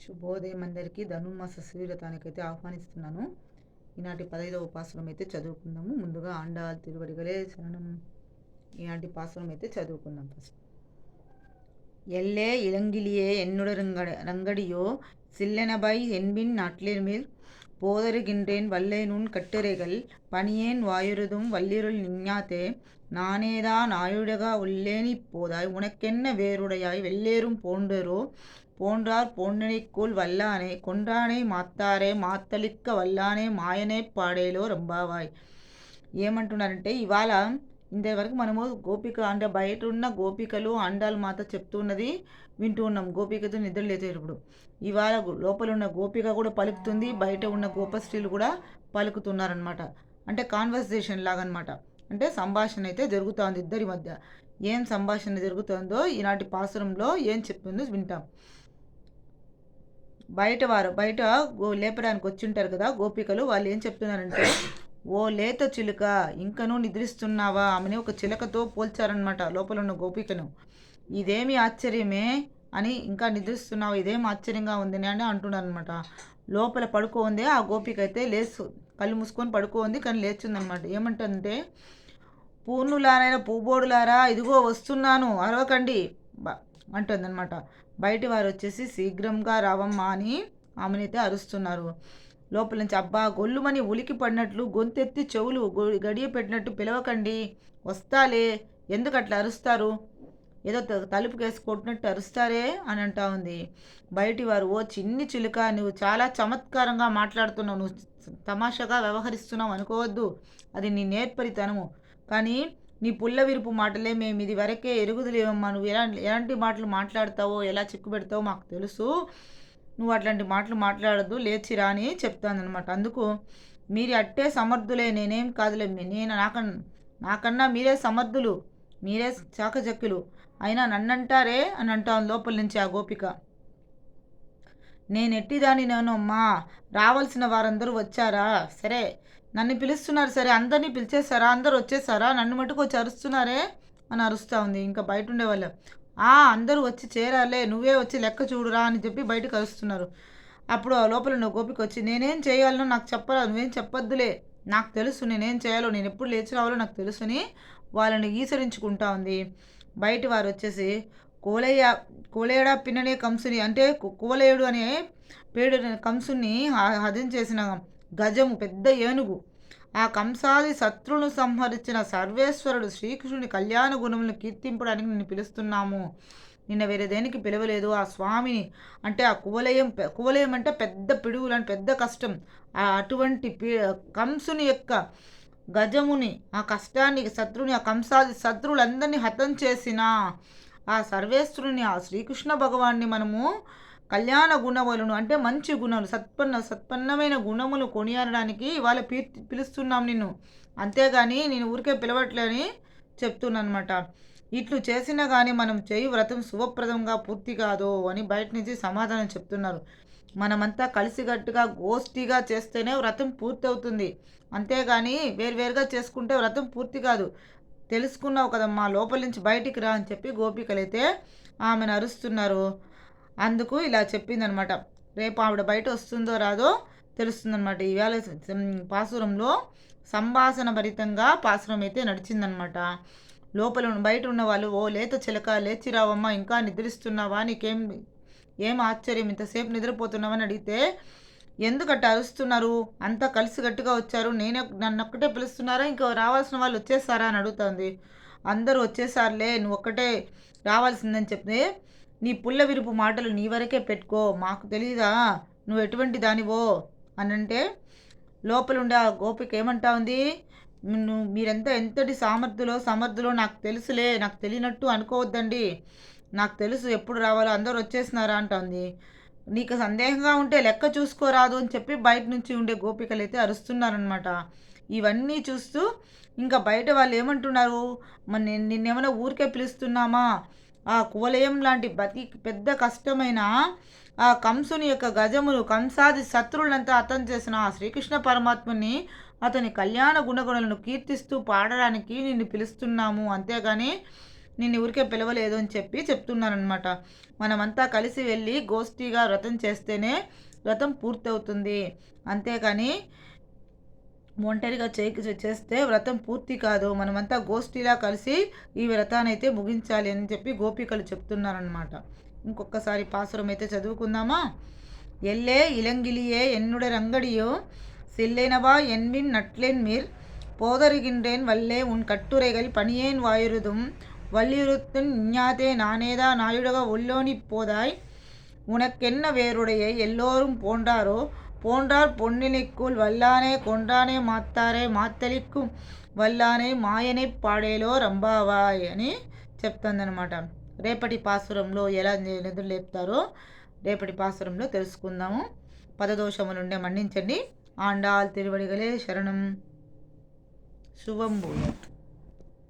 శుభోదయం అందరికీ ధనుర్మాస శ్రీవ్రతానికైతే ఆహ్వానిస్తున్నాను ఈనాటి పదైదవ ఉపాసనం అయితే చదువుకుందాము ముందుగా ఆండాల్ తిరువడిగలే శరణం ఈనాటి పాసనం అయితే చదువుకుందాం ఫస్ట్ ఎల్లే ఇలంగిలియే ఎన్నుడ రంగడ రంగడియో சில்லெனபை என்பின் நாட்டிலிருமில் போதருகின்றேன் வல்லேனுன் கட்டுரைகள் பணியேன் வாயுறுதும் வல்லிருள் நிஞ்ஞாத்தே நானேதான் ஆயுடகா உள்ளேனி போதாய் உனக்கென்ன வேறுடையாய் வெள்ளேறும் போன்றரோ போன்றார் போன்றனைக்குள் వల్లానే కొండ్రానే మాత్తారే మాత్తలిక్క వల్లానే మాయనే పాడేలో రంబావాయ్ ఏమంటున్నారంటే ఇవాళ ఇంతవరకు మనము గోపిక అంటే బయట ఉన్న గోపికలు అండాలు మాత చెప్తున్నది వింటూ ఉన్నాం గోపికతో నిద్ర లేచేటప్పుడు ఇవాళ లోపల ఉన్న గోపిక కూడా పలుకుతుంది బయట ఉన్న గోపశ్రీలు కూడా పలుకుతున్నారనమాట అంటే కాన్వర్సేషన్ లాగా అనమాట అంటే సంభాషణ అయితే జరుగుతోంది ఇద్దరి మధ్య ఏం సంభాషణ జరుగుతుందో ఈనాటి పాసురంలో ఏం చెప్తుందో వింటాం బయట వారు బయట గో లేపడానికి వచ్చింటారు కదా గోపికలు వాళ్ళు ఏం చెప్తున్నారంటే ఓ లేత చిలుక ఇంకనూ నిద్రిస్తున్నావా? ఆమెని ఒక చిలకతో పోల్చారనమాట లోపల ఉన్న గోపికను. ఇదేమి ఆశ్చర్యమే? అని ఇంకా నిద్రిస్తున్నావు ఇదేం ఆశ్చర్యంగా ఉందని? అని అంటున్నారు అనమాట లోపల పడుకోంది ఆ గోపిక అయితే లేచు కళ్ళు మూసుకొని పడుకోంది కానీ లేచుందనమాట ఏమంటుందంటే పూర్ణులారైన పూబోడులారా ఇదిగో వస్తున్నాను అరవకండి. అంటుందన్నమాట. బయటి వారు వచ్చేసి శీఘ్రంగా రావమ్మా అని ఆమెనైతే అరుస్తున్నారు. లోపల నుంచి అబ్బా గొల్లుమని ఉలికి పడినట్లు గొంతెత్తి చెవులు గడియ పెట్టినట్టు పిలవకండి. వస్తాలే. ఎందుకు అట్లా అరుస్తారు? ఏదో తలుపు కొట్టినట్టు అరుస్తారే? అని అంటా ఉంది. బయటి వారు ఓ చిన్ని చిలుక నువ్వు చాలా చమత్కారంగా మాట్లాడుతున్నావు. నువ్వు తమాషాగా వ్యవహరిస్తున్నావు అనుకోవద్దు. అది నీ నేర్పరితనము. కానీ నీ పుల్ల విరుపు మాటలే మేము ఇది వరకే ఎరుగుదలేమమ్మా నువ్వు ఎలా ఎలాంటి మాటలు మాట్లాడతావో ఎలా చిక్కు పెడతావో మాకు తెలుసు. నువ్వు అట్లాంటి మాటలు మాట్లాడద్దు లేచిరా అని చెప్తానమాట అందుకు మీరు అట్టే సమర్థులే నేనేం కాదులే. నేను నాకన్నా నాకన్నా మీరే సమర్థులు మీరే చాకచక్యులు. అయినా నన్నంటారే అని అంటాను లోపల నుంచి ఆ గోపిక. నేను ఎట్టిదాని నేను అమ్మా రావాల్సిన వారందరూ వచ్చారా? సరే. నన్ను పిలుస్తున్నారు సరే అందరినీ పిలిచేసారా అందరు వచ్చేసారా నన్ను మటుకు వచ్చి అరుస్తున్నారే? అని అరుస్తూ ఉంది. ఇంకా బయట ఉండేవాళ్ళు. ఆ అందరూ వచ్చి చేరాలే నువ్వే వచ్చి లెక్క చూడురా అని చెప్పి బయటకు అరుస్తున్నారు. అప్పుడు ఆ లోపల నువ్వు గోపికి వచ్చి నేనేం చేయాలనో నాకు చెప్పరా నువ్వేం చెప్పొద్దులే. నాకు తెలుసు నేనేం చేయాలో నేను ఎప్పుడు లేచి రావాలో నాకు తెలుసుని వాళ్ళని ఈసరించుకుంటా ఉంది. బయట వారు వచ్చేసి కోలయ్య కోలేయడా పిన్ననే కంసుని? అంటే కోలేయుడు అనే పేడు కంసుని హజం చేసిన గజము పెద్ద ఏనుగు. ఆ కంసాది శత్రువును సంహరించిన సర్వేశ్వరుడు శ్రీకృష్ణుని కళ్యాణ గుణములను కీర్తింపడానికి నిన్ను పిలుస్తున్నాము. నిన్న వేరే దేనికి పిలవలేదు. ఆ స్వామిని అంటే ఆ కువలయం కువలయం అంటే పెద్ద పిడుగులు అని పెద్ద కష్టం. ఆ అటువంటి కంసుని యొక్క గజముని ఆ కష్టాన్ని శత్రుని ఆ కంసాది శత్రువులందరినీ హతం చేసిన ఆ సర్వేశ్వరుని ఆ శ్రీకృష్ణ భగవాన్ని మనము కళ్యాణ గుణములను అంటే మంచి గుణాలు సత్పన్న సత్పన్నమైన గుణములు కొనియాడడానికి ఇవాళ పీ పిలుస్తున్నాం నిన్ను. అంతేగాని నేను ఊరికే పిలవట్లేని చెప్తున్నాను అనమాట ఇట్లు చేసినా కానీ మనం చేయి వ్రతం శుభప్రదంగా పూర్తి కాదు అని బయట నుంచి సమాధానం చెప్తున్నారు. మనమంతా కలిసిగట్టుగా గోష్ఠిగా చేస్తేనే వ్రతం పూర్తి అవుతుంది అంతేగాని వేరువేరుగా చేసుకుంటే వ్రతం పూర్తి కాదు. తెలుసుకున్నావు కదమ్మా లోపల నుంచి బయటికి రా అని చెప్పి గోపికలైతే ఆమెను అరుస్తున్నారు. అందుకు ఇలా చెప్పిందనమాట. రేపు ఆవిడ బయట వస్తుందో రాదో తెలుస్తుందనమాట. ఈవేళ పాసురంలో సంభాషణ భరితంగా పాసురం అయితే నడిచిందనమాట. లోపల బయట ఉన్న వాళ్ళు ఓ లేత చిలక లేచిరావమ్మా ఇంకా నిద్రిస్తున్నావా? నీకేం ఏం ఆశ్చర్యం? ఇంతసేపు నిద్రపోతున్నావని అడిగితే ఎందుకట్ట అరుస్తున్నారు? అంతా కలిసి గట్టిగా వచ్చారు. నేనే నన్ను ఒక్కటే పిలుస్తున్నారా? ఇంకా రావాల్సిన వాళ్ళు వచ్చేసారా అని అడుగుతుంది. అందరూ వచ్చేసారులే నువ్వు ఒక్కటే రావాల్సిందని చెప్తే నీ పుల్ల విరుపు మాటలు నీ వరకే పెట్టుకో. మాకు తెలీదా? నువ్వు ఎటువంటి దానివో? అని అంటే లోపలుండే ఆ గోపిక ఏమంటా ఉంది? నువ్వు మీరంతా ఎంతటి సామర్థ్యలో సమర్థులో నాకు తెలుసులే. నాకు తెలియనట్టు అనుకోవద్దండి. నాకు తెలుసు ఎప్పుడు రావాలో. అందరూ వచ్చేసినారా? అంటుంది నీకు సందేహంగా ఉంటే లెక్క చూసుకోరాదు అని చెప్పి బయట నుంచి ఉండే గోపికలు అయితే అరుస్తున్నారనమాట ఇవన్నీ చూస్తూ ఇంకా బయట వాళ్ళు ఏమంటున్నారు? మన నిన్నేమైనా ఊరికే పిలుస్తున్నామా? ఆ కువలయం లాంటి బతి పెద్ద కష్టమైన ఆ కంసుని యొక్క గజములు కంసాది శత్రువులంతా అతం చేసిన ఆ శ్రీకృష్ణ పరమాత్మని అతని కళ్యాణ గుణగుణలను కీర్తిస్తూ పాడడానికి నిన్ను పిలుస్తున్నాము. అంతేగాని నిన్ను ఊరికే పిలవలేదు అని చెప్పి చెప్తున్నానమాట మనమంతా కలిసి వెళ్ళి గోష్ఠీగా వ్రతం చేస్తేనే వ్రతం పూర్తవుతుంది. అంతేకాని ఒంటరిగా చేయి చేస్తే వ్రతం పూర్తి కాదు మనమంతా గోష్ఠిలా కలిసి ఈ వ్రతాన్ని అయితే ముగించాలి అని చెప్పి గోపికలు చెప్తున్నారనమాట ఇంకొకసారి పాసురం అయితే చదువుకుందామా ఎల్లే ఇలంగిలియే ఎన్నుడ రంగడియో సిల్లెనవా ఎన్విన్ నట్లెన్ మీర్ போதருகின்றேன் வல்லே உன் கட்டுரைகள் பணியேன் வாயுறுதும் வல்லியுறுத்தும் இஞ்ஞாதே நானேதா நாயுடக உள்ளோனிப் போதாய் உனக்கென்ன வேறுடைய எல்லோரும் போன்றாரோ போன்றார் பொன்னிலைக்குள் వల్లానే కొండానే మాత్తారే మాత్తలిక్కు వల్లానే మాయనే పాడేలో రంబావాయ్ అని చెప్తుందనమాట రేపటి పాసురంలో ఎలా నిధులు లేపుతారో రేపటి పాసురంలో తెలుసుకుందాము పదదోషము నుండే మన్నించండి ఆండాల్ తిరువడిగలే శరణం శుభం భూయాత్